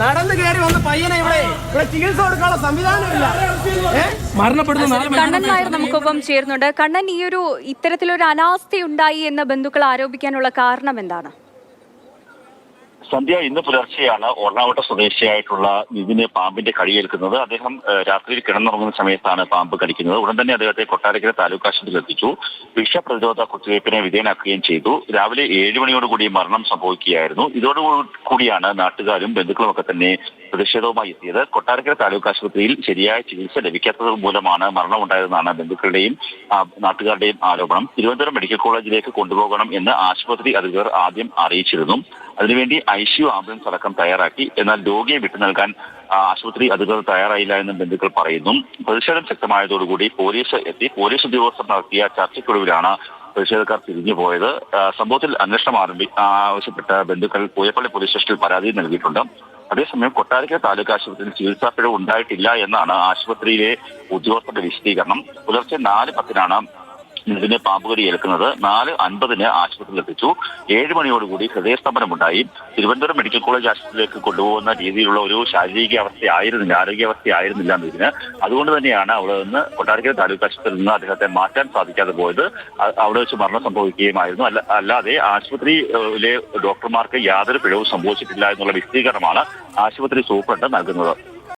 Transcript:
നടന്നു കയറി വന്ന പയ്യനെ ഇവിടെ ഇവിടെ ചികിത്സ കൊടുക്കാനുള്ള സംവിധാനമില്ല കണ്ണൻ നായർ നമുക്കൊപ്പം ചേരുന്നുണ്ട്. കണ്ണൻ ഈ ഒരു ഇത്തരത്തിലൊരു അനാസ്ഥയുണ്ടായി എന്ന് ബന്ധുക്കൾ ആരോപിക്കാനുള്ള കാരണം എന്താണ്? സന്ധ്യ ഇന്ന് പുലർച്ചെയാണ് ഒർണാവട്ട സ്വദേശിയായിട്ടുള്ള നിതിന് പാമ്പിന്റെ കടിയേൽക്കുന്നത്. അദ്ദേഹം രാത്രി രാത്രിയിൽ കിടന്നുറങ്ങുന്ന സമയത്താണ് പാമ്പ് കടിക്കുന്നത്. ഉടൻ തന്നെ അദ്ദേഹത്തെ കൊട്ടാരക്കര താലൂക്ക് ആശുപത്രിയിൽ എത്തിച്ചു. വിഷപ്രതിരോധ കുത്തിവയ്പ്പിനെ വിധേയനാക്കുകയും ചെയ്തു. രാവിലെ ഏഴ് മണിയോടുകൂടി മരണം സംഭവിക്കുകയായിരുന്നു. ഇതോടുകൂടിയാണ് നാട്ടുകാരും ബന്ധുക്കളും ഒക്കെ തന്നെ പ്രതിഷേധവുമായി എത്തിയത് കൊട്ടാരക്കര താലൂക്ക് ആശുപത്രിയിൽ ശരിയായ ചികിത്സ ലഭിക്കാത്തത് മൂലമാണ് മരണമുണ്ടായതെന്നാണ് ബന്ധുക്കളുടെയും നാട്ടുകാരുടെയും ആരോപണം. തിരുവനന്തപുരം മെഡിക്കൽ കോളേജിലേക്ക് കൊണ്ടുപോകണം എന്ന് ആശുപത്രി അധികൃതർ ആദ്യം അറിയിച്ചിരുന്നു. അതിനുവേണ്ടി ഐ സി യു ആംബുലൻസ് അടക്കം തയ്യാറാക്കി. എന്നാൽ രോഗിയെ വിട്ടു നൽകാൻ ആശുപത്രി അധികൃതർ തയ്യാറായില്ല എന്ന് ബന്ധുക്കൾ പറയുന്നു. പ്രതിഷേധം ശക്തമായതോടുകൂടി പോലീസ് എത്തി. പോലീസ് ഉദ്യോഗസ്ഥർ നടത്തിയ ചർച്ചയ്ക്കൊടുവിലാണ് പ്രതിഷേധക്കാർ തിരിഞ്ഞു പോയത്. സംഭവത്തിൽ അന്വേഷണം ആരംഭി ആവശ്യപ്പെട്ട ബന്ധുക്കൾ പൂയപ്പള്ളി പോലീസ് സ്റ്റേഷനിൽ പരാതി നൽകിയിട്ടുണ്ട്. അതേസമയം കൊട്ടാരക്കര താലൂക്ക് ആശുപത്രിയിൽ ചികിത്സാ പിഴവ് ഉണ്ടായിട്ടില്ല എന്നാണ് ആശുപത്രിയിലെ ഉദ്യോഗസ്ഥരുടെ വിശദീകരണം. പുലർച്ചെ നാല് പത്തിനാണ് ഇതിന് പാമ്പുകടി ഏൽക്കുന്നത് നാല് അൻപതിന് ആശുപത്രിയിൽ എത്തിച്ചു ഏഴ് മണിയോടുകൂടി ഹൃദയസ്തംഭനമുണ്ടായി. തിരുവനന്തപുരം മെഡിക്കൽ കോളേജ് ആശുപത്രിയിലേക്ക് കൊണ്ടുപോകുന്ന രീതിയിലുള്ള ഒരു ശാരീരിക അവസ്ഥയായിരുന്നില്ല ആരോഗ്യാവസ്ഥ ആയിരുന്നില്ല ഇതിന്. അതുകൊണ്ട് തന്നെയാണ് അവിടെ നിന്ന് കൊട്ടാരക്കര താലൂക്ക് ആശുപത്രിയിൽ നിന്ന് അദ്ദേഹത്തെ മാറ്റാൻ സാധിക്കാതെ പോയത്. അവിടെ വെച്ച് മരണം സംഭവിക്കുകയുമായിരുന്നു. അല്ല അല്ലാതെ ആശുപത്രിയിലെ ഡോക്ടർമാർക്ക് യാതൊരു പിഴവും സംഭവിച്ചിട്ടില്ല എന്നുള്ള വിശദീകരണമാണ് ആശുപത്രി സൂപ്രണ്ട് നൽകുന്നത്.